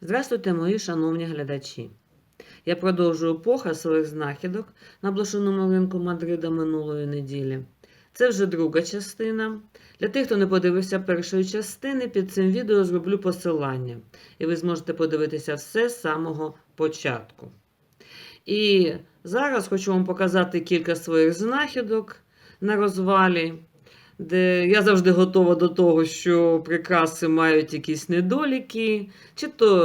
Здравствуйте, мої шановні глядачі! Я продовжую показ своїх знахідок на блошиному ринку Мадрида минулої неділі. Це вже друга частина. Для тих, хто не подивився першої частини, під цим відео зроблю посилання, і ви зможете подивитися все з самого початку. І зараз хочу вам показати кілька своїх знахідок на розвалі, де я завжди готова до того, що прикраси мають якісь недоліки, чи то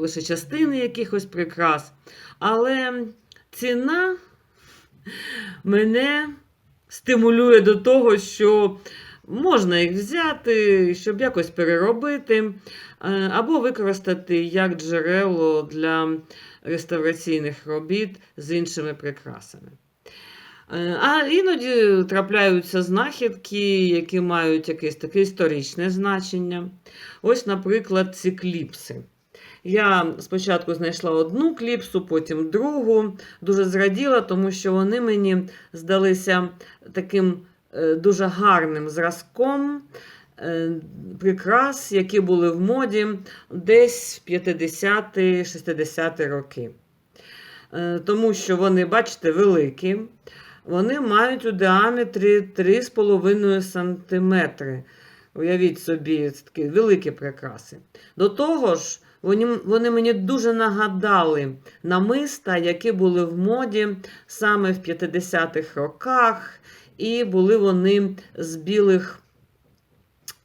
лише частини якихось прикрас. Але ціна мене стимулює до того, що можна їх взяти, щоб якось переробити, е, або використати як джерело для реставраційних робіт з іншими прикрасами. Е, А іноді трапляються знахідки, які мають якесь таке історичне значення. Ось, наприклад, ці кліпси. Я спочатку знайшла одну кліпсу, потім другу. Дуже зраділа, тому що вони мені здалися таким е, дуже гарним зразком е, прикрас, які були в моді десь в 50-60-ті роки. Тому що вони, бачите, великі. Вони мають у діаметрі 3,5 см. Уявіть собі, це такі великі прикраси. До того ж, вони, вони мені дуже нагадали намиста, які були в моді саме в 50-х роках, і були вони з білих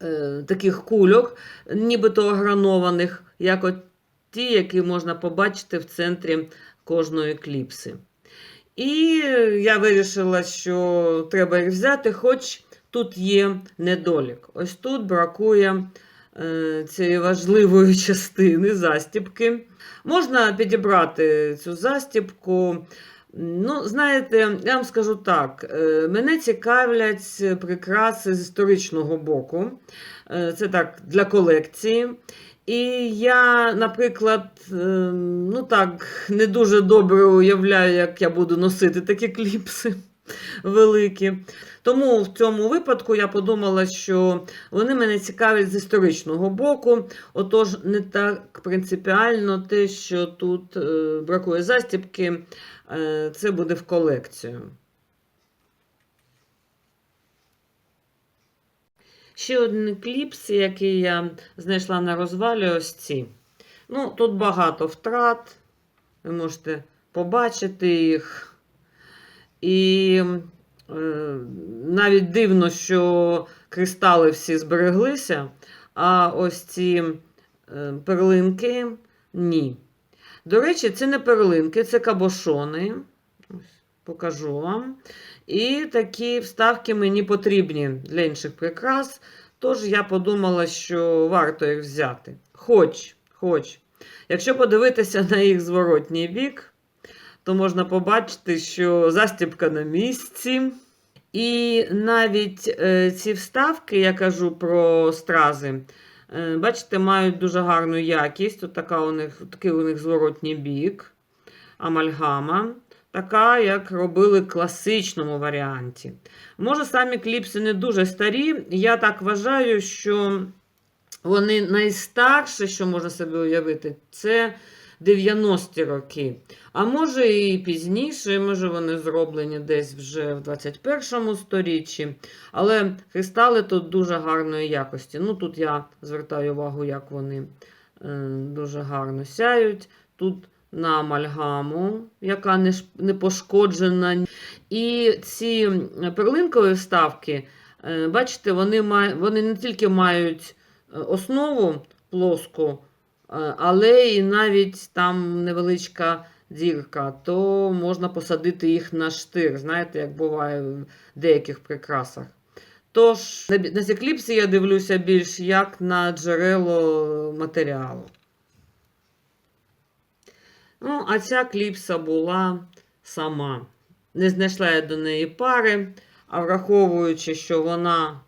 е, таких кульок, нібито огранованих, як от ті, які можна побачити в центрі кожної кліпси. І я вирішила, що треба їх взяти, хоч тут є недолік. Ось тут бракує е, цієї важливої частини застібки. Можна підібрати цю застібку. Ну, знаєте, я вам скажу так: е, мене цікавлять прикраси з історичного боку. Е, Це так для колекції. І я, наприклад, е, ну так, не дуже добре уявляю, як я буду носити такі кліпси великі. Тому в цьому випадку я подумала, що вони мене цікавлять з історичного боку. Отож, не так принципіально те, що тут е, бракує застібки, е, це буде в колекцію. Ще один кліпс, який я знайшла на розвалі, ось ці. Ну, тут багато втрат. Ви можете побачити їх. І е, навіть дивно, що кристали всі збереглися, а ось ці е, перлинки ні. До речі, це не перлинки, це кабошони. Ось, покажу вам. І такі вставки мені потрібні для інших прикрас. Тож я подумала, що варто їх взяти. Хоч, хоч. Якщо подивитися на їх зворотній бік, то можна побачити, що застібка на місці. І навіть е, ці вставки, я кажу про стрази, е, бачите, мають дуже гарну якість. Така у них, такий у них зворотній бік, амальгама. Така, як робили в класичному варіанті. Може, самі кліпси не дуже старі. Я так вважаю, що вони найстарші, що можна собі уявити, це 90-ті роки. А може і пізніше, може вони зроблені десь вже в 21 сторіччі. Але кристали тут дуже гарної якості. Ну, Тут я звертаю увагу, як вони е, дуже гарно сяють. Тут на амальгаму, яка не, не пошкоджена. І ці перлинкові вставки, е, бачите, вони, май, вони не тільки мають е, основу плоску, е, але і навіть там невеличка дірка, то можна посадити їх на штир, знаєте, як буває в деяких прикрасах. Тож, на кліпси я дивлюся більш як на джерело матеріалу. Ну, а ця кліпса була сама. Не знайшла я до неї пари, а враховуючи, що вона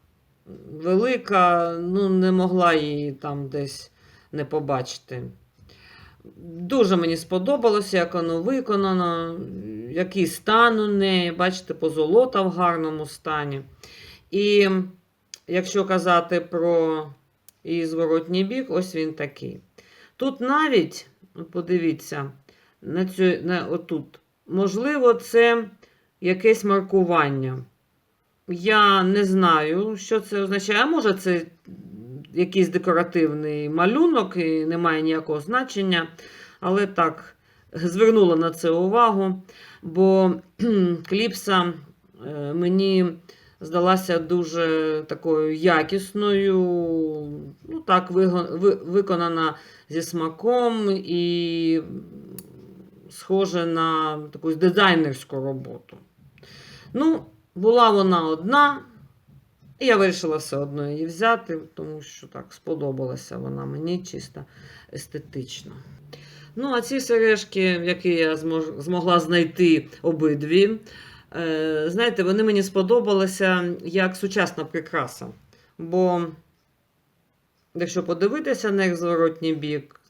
велика, ну, не могла її там десь не побачити. Дуже мені сподобалося, як воно виконано, який стан у неї, бачите, позолота в гарному стані. І якщо казати про її зворотній бік, ось він такий. Тут навіть, подивіться, на цю, на, отут, можливо, це якесь маркування. Я не знаю, що це означає. А може, це якийсь декоративний малюнок і не має ніякого значення. Але так, звернула на це увагу, бо кліпса е, мені здалася дуже такою якісною, ну так, виконана зі смаком і схоже на таку дизайнерську роботу. Ну, була вона одна, і я вирішила все одно її взяти, тому що так сподобалася вона мені чисто естетично. Ну, а ці сережки, які я змогла знайти обидві, е, знаєте, вони мені сподобалися як сучасна прикраса. Бо, якщо подивитися на їх зворотній бік,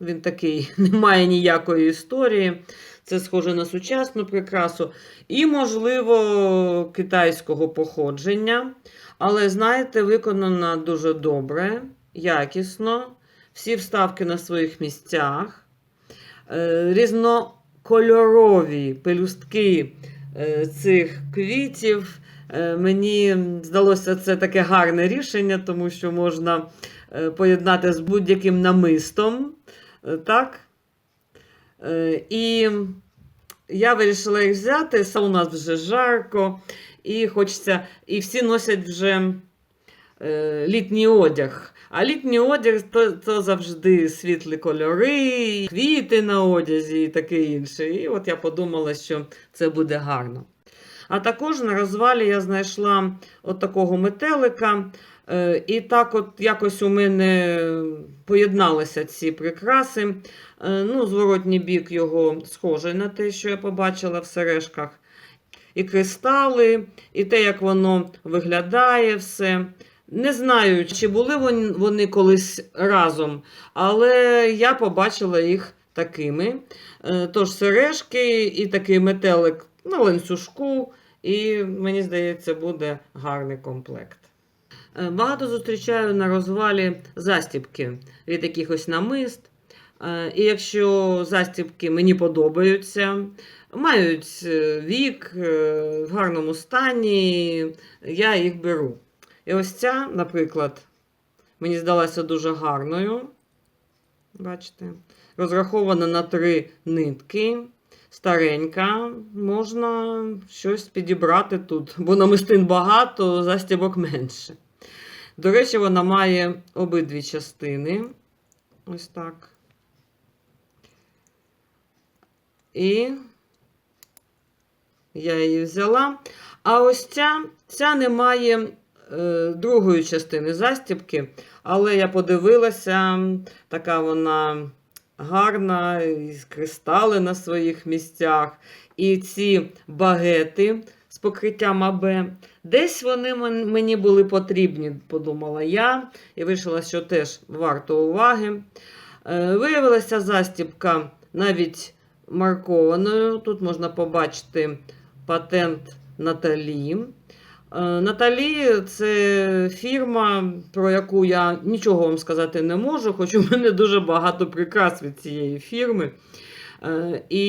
він такий, не має ніякої історії. Це схоже на сучасну прикрасу. І, можливо, китайського походження. Але, знаєте, виконана дуже добре, якісно. Всі вставки на своїх місцях. Е, Різнокольорові пелюстки е, цих квітів. Е, Мені здалося це таке гарне рішення, тому що можна поєднати з будь-яким намистом. Е, Так? Е, І я вирішила їх взяти. У нас вже жарко, і хочеться, і всі носять вже е, літній одяг. А літній одяг то, то завжди світлі кольори, квіти на одязі і таке інше. І от я подумала, що це буде гарно. А також на розвалі я знайшла от такого метелика. Е, І так, от якось у мене поєдналися ці прикраси. Е, Ну, зворотній бік його схожий на те, що я побачила в сережках. І кристали, і те, як воно виглядає, все. Не знаю, чи були вони колись разом, але я побачила їх такими. Е, Тож сережки і такий метелик на ланцюжку, і мені здається, буде гарний комплект. Е, Багато зустрічаю на розвалі застібки від якихось намист. Е, І якщо застібки мені подобаються, мають е, вік в гарному стані, я їх беру. І ось ця, наприклад, мені здалася дуже гарною. Бачите? Розрахована на три нитки. Старенька, можна щось підібрати тут, бо намистин багато, застібок менше. До речі, вона має обидві частини. Ось так. І я її взяла. А ось ця, ця не має е, другої частини застібки, але я подивилася, така вона гарна, із кристали на своїх місцях. І ці багети з покриттям АБ. Десь вони мені були потрібні, подумала я, і вирішила, що теж варто уваги. Е, Виявилася застібка навіть маркованою. Тут можна побачити патент Наталі. Е, Наталі це фірма, про яку я нічого вам сказати не можу, хоч у мене дуже багато прикрас від цієї фірми. Е, І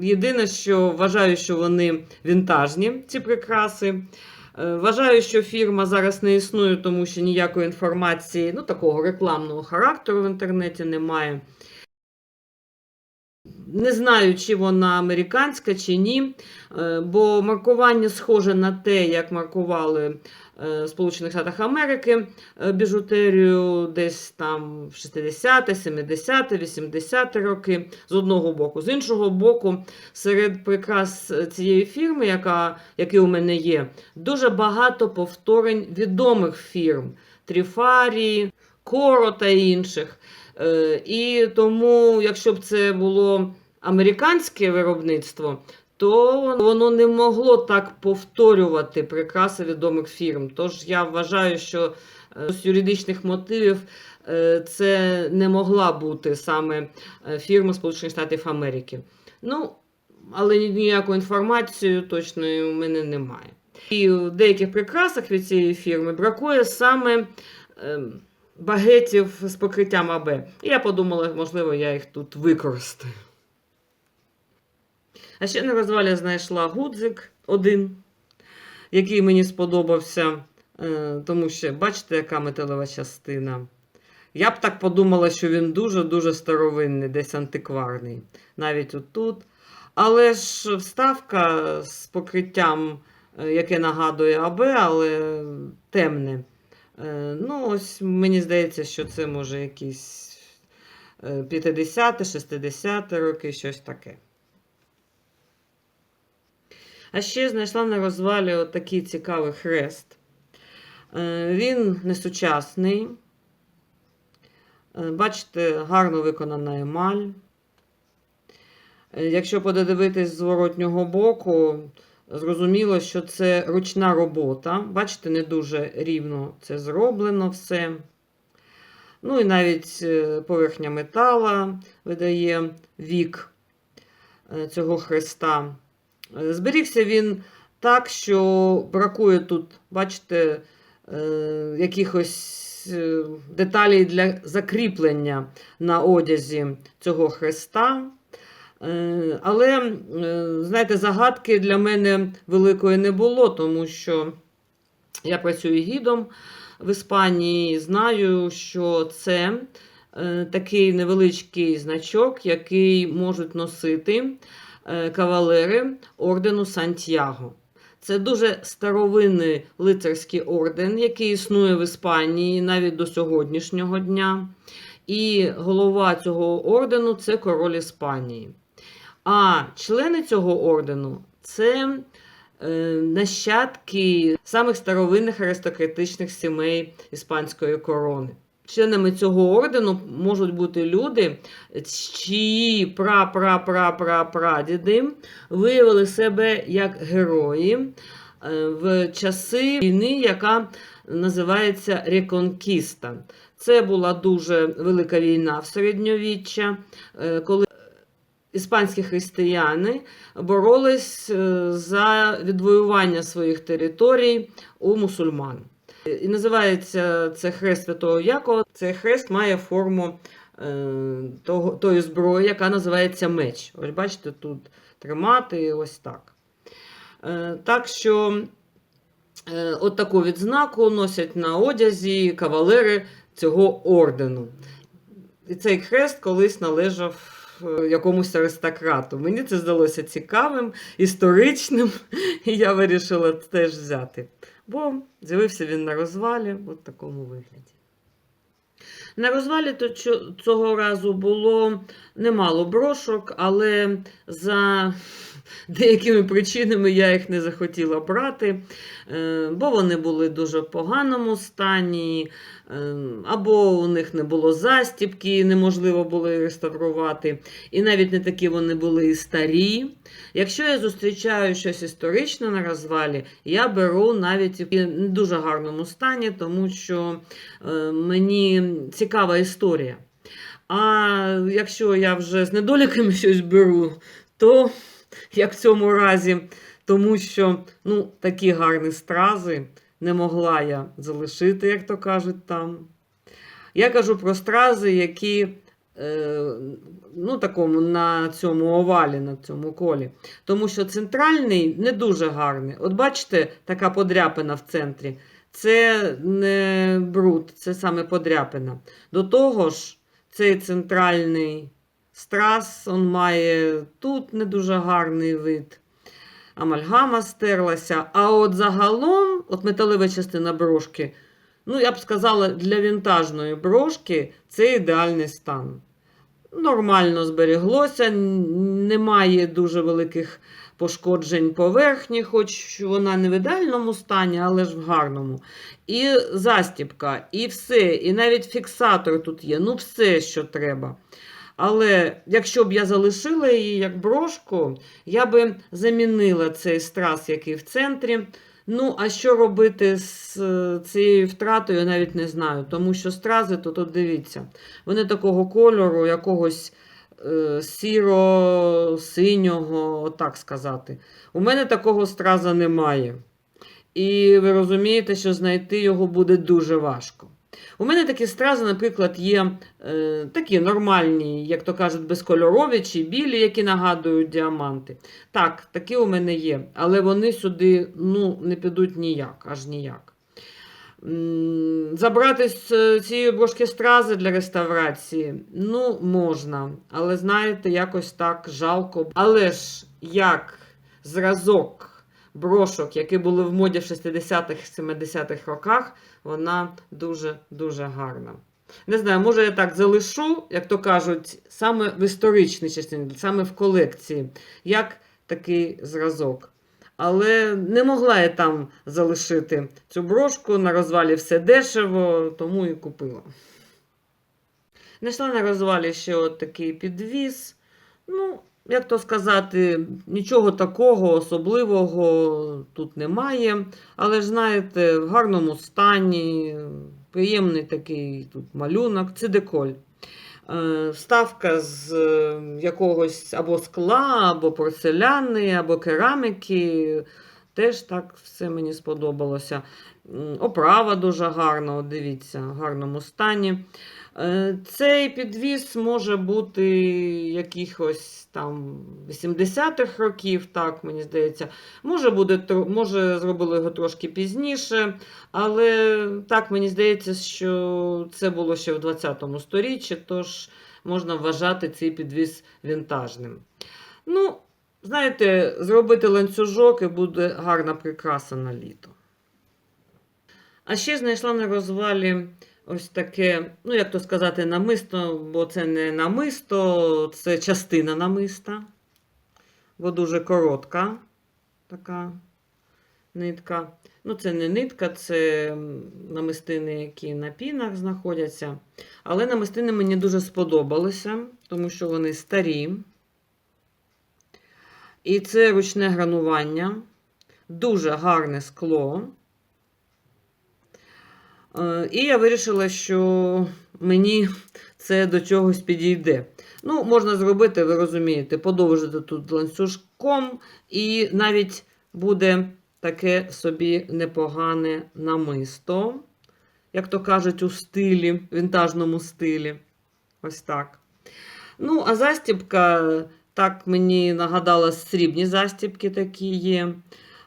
єдине, що вважаю, що вони вінтажні, ці прикраси. Е, Вважаю, що фірма зараз не існує, тому що ніякої інформації, ну такого рекламного характеру в інтернеті немає. Не знаю, чи вона американська, чи ні, е, бо маркування схоже на те, як маркували е, в Сполучених Штатах Америки е, біжутерію десь там в 60-те, 70-те, 80-те роки з одного боку. З іншого боку, серед прикрас цієї фірми, яка, які у мене є, дуже багато повторень відомих фірм: Тріфарі, Коро та інших. Е, І тому, якщо б це було американське виробництво, то воно не могло так повторювати прикраси відомих фірм. Тож я вважаю, що е, з юридичних мотивів е, це не могла бути саме е, фірма Сполучених Штатів Америки. Ну, але ніякої інформації точної у мене немає. І в деяких прикрасах від цієї фірми бракує саме ем, багетів з покриттям АБ. І я подумала, можливо, я їх тут використаю. А ще на розвалі знайшла гудзик один, який мені сподобався, е, тому що бачите, яка металева частина. Я б так подумала, що він дуже-дуже старовинний, десь антикварний. Навіть отут. Але ж вставка з покриттям, е, яке нагадує АБ, але темне. Е, Ну, ось мені здається, що це може якісь 50-60 роки, щось таке. А ще знайшла на розвалі отакий цікавий хрест. Е, Він несучасний. Е, Бачите, гарно виконана емаль. Е, Якщо подивитись з зворотнього боку, зрозуміло, що це ручна робота. Бачите, не дуже рівно це зроблено все. Ну і навіть поверхня метала видає вік цього хреста. Е, Зберігся він так, що бракує тут, бачите, е, якихось е, деталей для закріплення на одязі цього хреста. Але, знаєте, загадки для мене великої не було, тому що я працюю гідом в Іспанії, знаю, що це такий невеличкий значок, який можуть носити кавалери ордену Сантьяго. Це дуже старовинний лицарський орден, який існує в Іспанії навіть до сьогоднішнього дня. І голова цього ордену це король Іспанії. А члени цього ордену це е, нащадки самих старовинних аристократичних сімей іспанської корони. Членами цього ордену можуть бути люди, чиї пра-пра-пра-пра-прадіди виявили себе як герої е, в часи війни, яка називається Реконкіста. Це була дуже велика війна в середньовіччя, е, коли іспанські християни боролись е, за відвоювання своїх територій у мусульман. І називається це хрест Святого Якова. Цей хрест має форму е, того, тої зброї, яка називається меч. Ось бачите, тут тримати ось так. Е, так що е, от таку відзнаку носять на одязі кавалери цього ордену. І цей хрест колись належав якомусь аристократу. Мені це здалося цікавим, історичним, і я вирішила теж взяти. Бо з'явився він на розвалі в такому вигляді. На розвалі цього разу було немало брошок, але за деякими причинами я їх не захотіла брати, е, бо вони були в дуже поганому стані, е, або у них не було застібки, неможливо було їх реставрувати. І навіть не такі вони були і старі. Якщо я зустрічаю щось історичне на розвалі, я беру навіть в дуже гарному стані, тому що е, мені цікава історія. А якщо я вже з недоліками щось беру, то як в цьому разі, тому що ну, такі гарні стрази не могла я залишити, як то кажуть там. Я кажу про стрази, які е, ну, такому, на цьому овалі, на цьому колі. Тому що центральний не дуже гарний. От бачите, така подряпина в центрі. Це не бруд, це саме подряпина. До того ж, цей центральний страс он має тут не дуже гарний вид. Амальгама стерлася. А от загалом, от металева частина брошки, ну, я б сказала, для вінтажної брошки це ідеальний стан. Нормально зберіглося, немає дуже великих пошкоджень поверхні, хоч вона не в ідеальному стані, але ж в гарному. І застіпка, і все, і навіть фіксатор тут є, ну все, що треба. Але якщо б я залишила її як брошку, я би замінила цей страс, який в центрі. Ну, а що робити з е, цією втратою, я навіть не знаю. Тому що стрази, то тут дивіться, вони такого кольору, якогось е, сіро-синього, так сказати. У мене такого страза немає. І ви розумієте, що знайти його буде дуже важко. У мене такі стрази, наприклад, є е, такі нормальні, як то кажуть, безкольорові чи білі, які нагадують діаманти. Так, такі у мене є, але вони сюди ну, не підуть ніяк, аж ніяк. Забрати з е, цієї брошки стрази для реставрації, ну, можна, але знаєте, якось так жалко. Але ж як зразок брошок, які були в моді в 60-х, 70-х роках, вона дуже-дуже гарна. Не знаю, може я так залишу, як то кажуть, саме в історичній частині, саме в колекції, як такий зразок. Але не могла я там залишити цю брошку, на розвалі все дешево, тому і купила. Знайшла на розвалі ще от такий підвіз. Ну, як то сказати, нічого такого особливого тут немає. Але ж знаєте, в гарному стані, приємний такий тут малюнок, це деколь. Е, Вставка з е, якогось або скла, або порцеляни, або кераміки. Теж так все мені сподобалося. Оправа дуже гарна, дивіться, в гарному стані. Е, Цей підвіз може бути якихось там 80-х років, так, мені здається. Може, буде, може, зробили його трошки пізніше, але так, мені здається, що це було ще в 20-му сторіччі, тож можна вважати цей підвіз вінтажним. Ну, знаєте, зробити ланцюжок і буде гарна прикраса на літо. А ще знайшла на розвалі ось таке, ну як то сказати, намисто, бо це не намисто, це частина намиста, бо дуже коротка така нитка. Ну, це не нитка, це намистини, які на пінах знаходяться. Але намистини мені дуже сподобалися, тому що вони старі. І це ручне гранування, дуже гарне скло. Е, І я вирішила, що мені це до чогось підійде. Ну, можна зробити, ви розумієте, подовжити тут ланцюжком, і навіть буде таке собі непогане намисто, як то кажуть, у стилі, вінтажному стилі. Ось так. Ну, а застібка, так мені нагадала, срібні застібки такі є.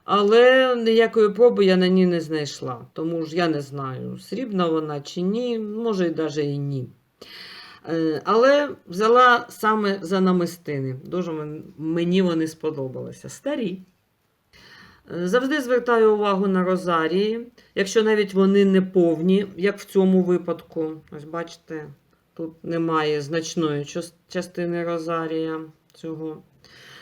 Але ніякої проби я на ній не знайшла. Тому ж я не знаю, срібна вона чи ні, може, і навіть і ні. Е, Але взяла саме за намистини. Дуже мені вони сподобалися. Старі. Е, Завжди звертаю увагу на розарії, якщо навіть вони не повні, як в цьому випадку. Ось бачите, тут немає значної частини розарія цього.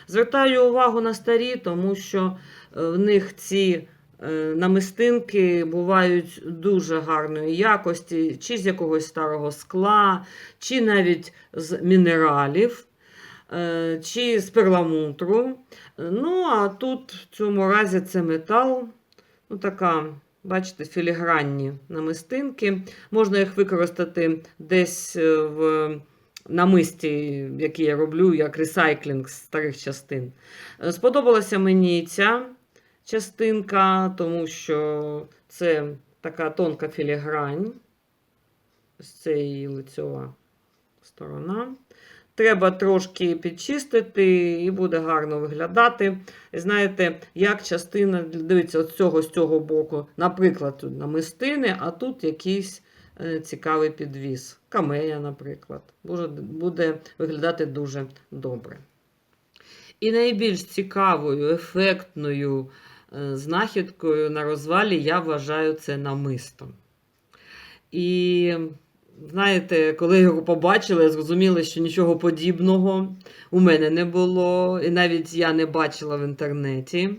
Звертаю увагу на старі, тому що в них ці е, намистинки бувають дуже гарної якості, чи з якогось старого скла, чи навіть з мінералів, е, чи з перламутру. Ну, а тут в цьому разі це метал, ну така, бачите, філігранні намистинки. Можна їх використати десь е, в намисті, які я роблю, як ресайклінг з старих частин. Е, Сподобалася мені ця частинка, тому що це така тонка філігрань. Ось це її лицьова сторона. Треба трошки підчистити і буде гарно виглядати. І знаєте, як частина, дивіться, от цього з цього боку, наприклад, тут намистини, а тут якийсь е, цікавий підвіз. Камея, наприклад. Буде, буде виглядати дуже добре. І найбільш цікавою, ефектною знахідкою на розвалі я вважаю це намистом. І знаєте, коли його побачила, я зрозуміла, що нічого подібного у мене не було, і навіть я не бачила в інтернеті.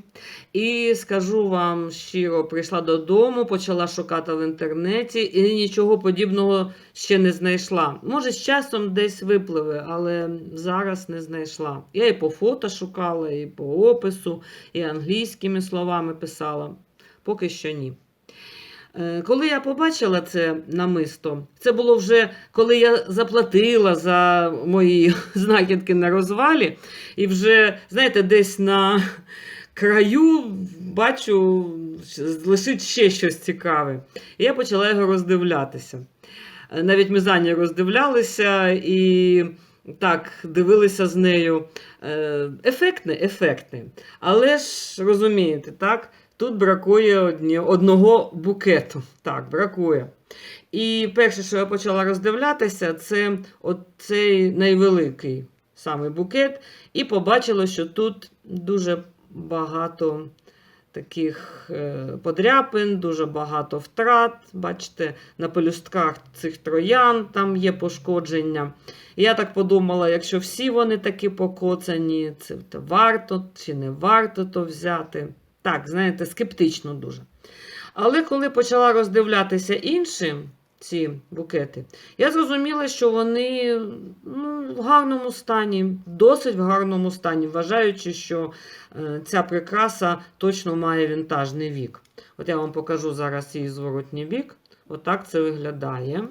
І скажу вам щиро, прийшла додому, почала шукати в інтернеті і нічого подібного ще не знайшла. Може, з часом десь випливе, але зараз не знайшла. Я і по фото шукала, і по опису, і англійськими словами писала. Поки що ні. Е, Коли я побачила це намисто, це було вже коли я заплатила за мої знахідки на розвалі, і вже, знаєте, десь на краю бачу, лишить ще щось цікаве. І я почала його роздивлятися. Е, Навіть ми за нею роздивлялися і так дивилися з нею. Е, Ефектне, ефектне. Але ж розумієте, так? Тут бракує одні, одного букету. Так, бракує. І перше, що я почала роздивлятися, це оцей найвеликий саме букет. І побачила, що тут дуже багато таких е, подряпин, дуже багато втрат. Бачите, на пелюстках цих троян там є пошкодження. Я так подумала, якщо всі вони такі покоцані, це варто чи не варто то взяти. Так, знаєте, скептично дуже. Але коли почала роздивлятися інші ці букети, я зрозуміла, що вони ну, в гарному стані, досить в гарному стані, вважаючи, що е, ця прикраса точно має вінтажний вік. От я вам покажу зараз її зворотній бік. Отак це виглядає.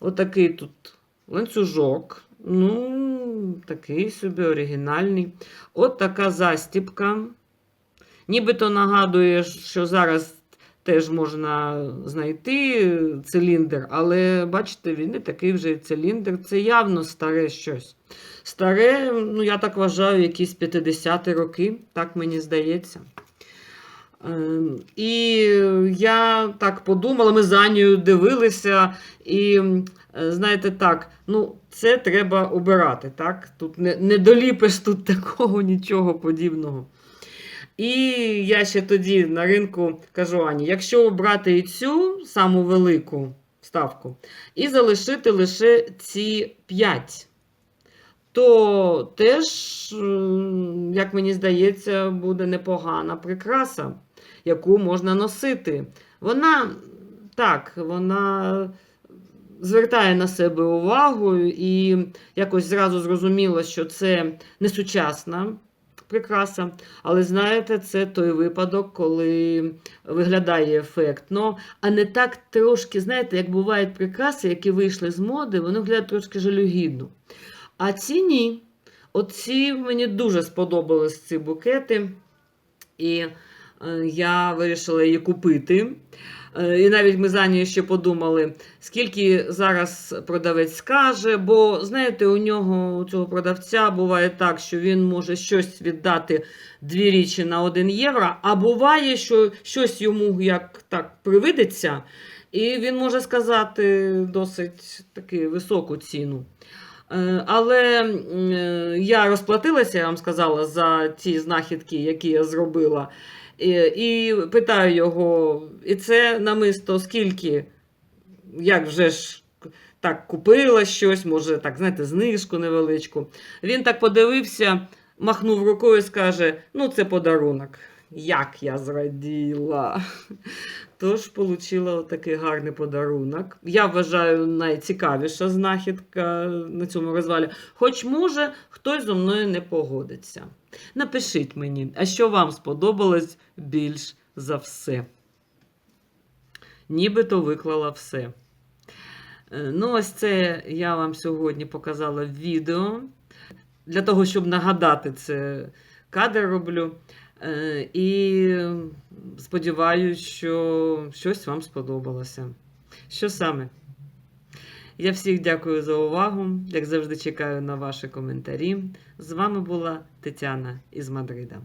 Отакий тут ланцюжок. Ну, такий собі оригінальний. От така застіпка. Нібито нагадує, що зараз теж можна знайти циліндр, але бачите, він не такий вже циліндр. Це явно старе щось. Старе, ну я так вважаю, якісь 50-ті роки, так мені здається. Ем, І я так подумала, ми за нею дивилися, і знаєте, так, ну, це треба обирати. так? Тут не, не доліпиш тут такого нічого подібного. І я ще тоді на ринку кажу Ані, якщо обрати і цю саму велику ставку, і залишити лише ці 5, то теж, як мені здається, буде непогана прикраса, яку можна носити. Вона так, вона звертає на себе увагу, і якось зразу зрозуміло, що це не сучасна прикраса. Але знаєте, це той випадок, коли виглядає ефектно, а не так трошки, знаєте, як бувають прикраси, які вийшли з моди, вони виглядають трошки жалюгідно. А ці ні. Оці мені дуже сподобались ці букети. І я вирішила її купити. Е, І навіть ми за нею ще подумали, скільки зараз продавець скаже, бо, знаєте, у нього, у цього продавця буває так, що він може щось віддати дві річі на 1 євро, а буває, що щось йому як так привидеться, і він може сказати досить таки високу ціну. Е, Але е, я розплатилася, я вам сказала, за ті знахідки, які я зробила. І, питаю його, і це намисто скільки, як вже ж так купила щось, може, так, знаєте, знижку невеличку. Він так подивився, махнув рукою і скаже: ну, це подарунок. Як я зраділа. Тож отримала такий гарний подарунок. Я вважаю найцікавіша знахідка на цьому розвалі. Хоч, може, хтось зо мною не погодиться. Напишіть мені, а що вам сподобалось більш за все. Нібито виклала все. Е, Ну, ось це я вам сьогодні показала відео. Для того, щоб нагадати це кадр роблю. Е, І сподіваюся, що щось вам сподобалося. Що саме? Я всіх дякую за увагу. Як завжди, чекаю на ваші коментарі. З вами була Тетяна із Мадрида.